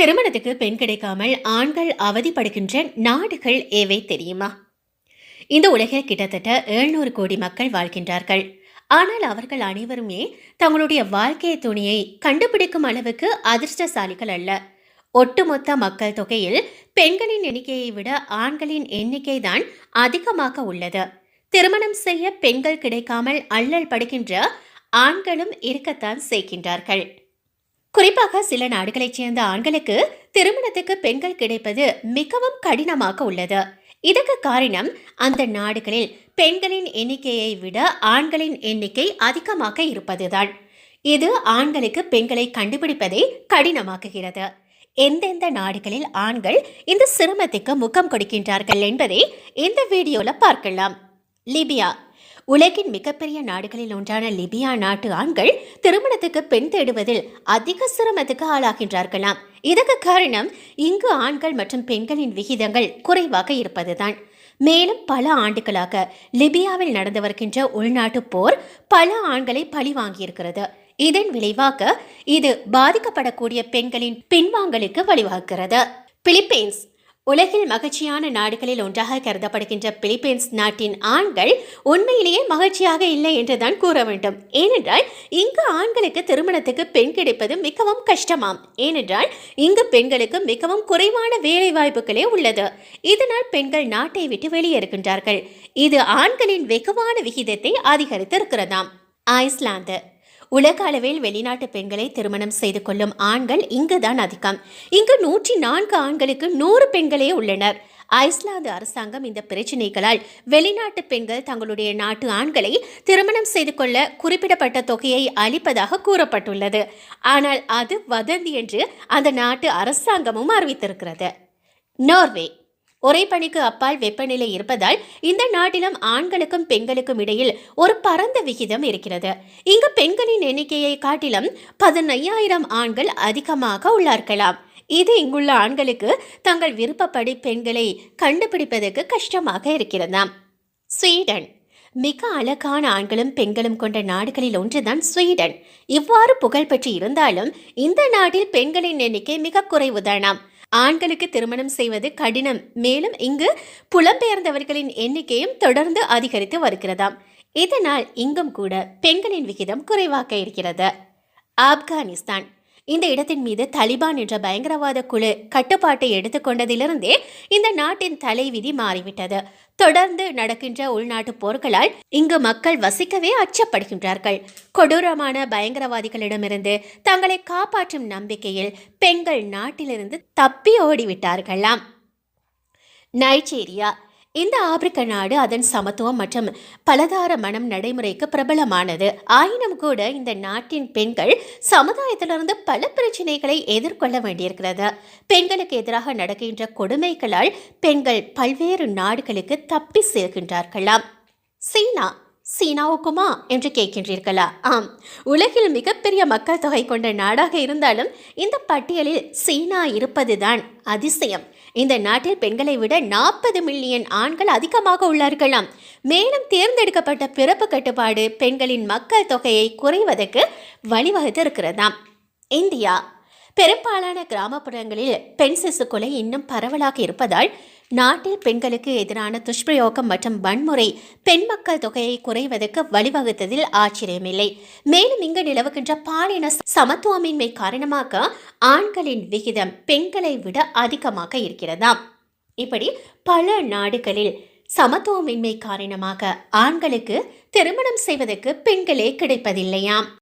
திருமணத்துக்கு பெண் கிடைக்காமல் ஆண்கள் அவதிப்படுகின்ற நாடுகள் ஏவை தெரியுமா? இந்த உலகில் கிட்டத்தட்ட 700 கோடி மக்கள் வாழ்கின்றார்கள். ஆனால் அவர்கள் அனைவருமே தங்களுடைய வாழ்க்கை துணியை கண்டுபிடிக்கும் அளவுக்கு அதிர்ஷ்டசாலிகள் அல்ல. ஒட்டுமொத்த மக்கள் தொகையில் பெண்களின் எண்ணிக்கையை விட ஆண்களின் எண்ணிக்கை தான் அதிகமாக உள்ளது. திருமணம் செய்ய பெண்கள் கிடைக்காமல் அல்லல் படுகின்ற ஆண்களும் இருக்கத்தான் செய்கின்றார்கள். குறிப்பாக சில நாடுகளைச் சேர்ந்த ஆண்களுக்கு திருமணத்துக்கு பெண்கள் கிடைப்பது மிகவும் கடினமாக உள்ளது. இதற்கு காரணம் அந்த நாடுகளில் பெண்களின் எண்ணிக்கையை விட ஆண்களின் எண்ணிக்கை அதிகமாக இருப்பதுதான். இது ஆண்களுக்கு பெண்களை கண்டுபிடிப்பதை கடினமாக்குகிறது. எந்தெந்த நாடுகளில் ஆண்கள் இந்த சிரமத்துக்கு முகம் கொடுக்கின்றார்கள் என்பதை இந்த வீடியோவில் பார்க்கலாம். லிபியா உலகின் மிகப்பெரிய நாடுகளில் ஒன்றான லிபியா நாட்டு ஆண்கள் திருமணத்துக்கு பெண் தேடுவதில் அதிக சிரமத்துக்கு ஆளாகின்றார்களாம். இதற்கு காரணம் இங்கு ஆண்கள் மற்றும் பெண்களின் விகிதங்கள் குறைவாக இருப்பதுதான். மேலும் பல ஆண்டுகளாக லிபியாவில் நடந்து வருகின்ற உள்நாட்டு போர் பல ஆண்களை பழி வாங்கியிருக்கிறது. இதன் விளைவாக இது பாதிக்கப்படக்கூடிய பெண்களின் பின்வாங்கலுக்கு வழிவகுக்கிறது. பிலிப்பைன்ஸ் உலகில் மகிழ்ச்சியான நாடுகளில் ஒன்றாக கருதப்படுகின்ற பிலிப்பைன்ஸ் நாட்டின் ஆண்கள் உண்மையிலேயே மகிழ்ச்சியாக இல்லை என்றுதான் கூற வேண்டும். ஏனென்றால் இங்கு ஆண்களுக்கு திருமணத்துக்கு பெண் கிடைப்பது மிகவும் கஷ்டமாம். ஏனென்றால் இங்கு பெண்களுக்கு மிகவும் குறைவான வேலை வாய்ப்புகளே உள்ளது. இதனால் பெண்கள் நாட்டை விட்டு வெளியேறுகின்றார்கள். இது ஆண்களின் வெகுவான விகிதத்தை அதிகரித்திருக்கிறதாம். ஐஸ்லாந்து. உலக அளவில் வெளிநாட்டு பெண்களை திருமணம் செய்து கொள்ளும் ஆண்கள் இங்குதான் அதிகம். இங்கு நூற்றி நான்கு ஆண்களுக்கு நூறு பெண்களே உள்ளனர். ஐஸ்லாந்து அரசாங்கம் இந்த பிரச்சினைகளால் வெளிநாட்டு பெண்கள் தங்களுடைய நாட்டு ஆண்களை திருமணம் செய்து கொள்ள குறிப்பிடப்பட்ட தொகையை அளிப்பதாக கூறப்பட்டுள்ளது. ஆனால் அது வதந்தி என்று அந்த நாட்டு அரசாங்கமும் அறிவித்திருக்கிறது. நார்வே. ஒரே பணிக்கு அப்பால் வெப்பநிலை இருப்பதால் இந்த நாட்டிலும் ஆண்களுக்கும் பெண்களுக்கும் இடையில் ஒரு பரந்த விகிதம் இருக்கிறது. இங்கு பெண்களின் எண்ணிக்கையை காட்டிலும் பதினையாயிரம் ஆண்கள் அதிகமாக உள்ளார்களாம். இது இங்குள்ள ஆண்களுக்கு தங்கள் விருப்பப்படி பெண்களை கண்டுபிடிப்பதற்கு கஷ்டமாக இருக்கிறதாம். ஸ்வீடன். மிக அழகான ஆண்களும் பெண்களும் கொண்ட நாடுகளில் ஒன்றுதான் ஸ்வீடன். இவ்வாறு புகழ்பெற்று இருந்தாலும் இந்த நாட்டில் பெண்களின் எண்ணிக்கை மிக குறைவுதானாம். ஆண்களுக்கு திருமணம் செய்வது கடினம். மேலும் இங்கு புலம்பெயர்ந்தவர்களின் எண்ணிக்கையும் தொடர்ந்து அதிகரித்து வருகிறதாம். இதனால் இங்கும் கூட பெண்களின் விகிதம் குறைவாக இருக்கிறது. ஆப்கானிஸ்தான். இந்த இடத்தின் மீது தலிபான் என்ற பயங்கரவாத குழு கட்டுப்பாட்டை எடுத்துக்கொண்டதிலிருந்தே இந்த நாட்டின் தலைவிதி மாறிவிட்டது. தொடர்ந்து நடக்கின்ற உள்நாட்டு போர்களால் இங்கு மக்கள் வசிக்கவே அச்சப்படுகின்றார்கள். கொடூரமான பயங்கரவாதிகளிடமிருந்து தங்களை காப்பாற்றும் நம்பிக்கையில் பெண்கள் நாட்டிலிருந்து தப்பி ஓடிவிட்டார்களாம். நைஜீரியா இந்த ஆப்பிரிக்க நாடு அதன் சமத்துவம் மற்றும் பலதார மனம் நடைமுறைக்கு பிரபலமானது. ஆயினும் கூட இந்த நாட்டின் பெண்கள் சமுதாயத்திலிருந்து பல பிரச்சனைகளை எதிர்கொள்ள வேண்டியிருக்கிறது. பெண்களுக்கு எதிராக நடக்கின்ற கொடுமைகளால் பெண்கள் பல்வேறு நாடுகளுக்கு தப்பி சேர்கின்றார்களாம் சீனா சீனாவுக்குமா என்று கேட்கின்றீர்களா? ஆம் உலகில் மிகப்பெரிய மக்கள் தொகை கொண்ட நாடாக இருந்தாலும் இந்த பட்டியலில் சீனா இருப்பதுதான் அதிசயம். இந்த நாட்டில் பெண்களை விட நாற்பது மில்லியன் ஆண்கள் அதிகமாக உள்ளார்களாம். மேலும் தேர்ந்தெடுக்கப்பட்ட பிறப்பு கட்டுப்பாடு பெண்களின் மக்கள் தொகையை குறைவதற்கு வழிவகுத்து இருக்கிறதாம் இந்தியா பெரும்பாலான கிராமப்புறங்களில் பெண் சிசு கொலை இன்னும் பரவலாக இருப்பதால் நாட்டில் பெண்களுக்கு எதிரான துஷ்பிரயோகம் மற்றும் வன்முறை பெண் மக்கள் தொகையை குறைவதற்கு வழிவகுத்ததில் ஆச்சரியமில்லை. மேலும் இங்கு நிலவுகின்ற பாலின சமத்துவமின்மை காரணமாக ஆண்களின் விகிதம் பெண்களை விட அதிகமாக இருக்கிறதாம். இப்படி பல நாடுகளில் சமத்துவமின்மை காரணமாக ஆண்களுக்கு திருமணம் செய்வதற்கு பெண்களே கிடைப்பதில்லையாம்.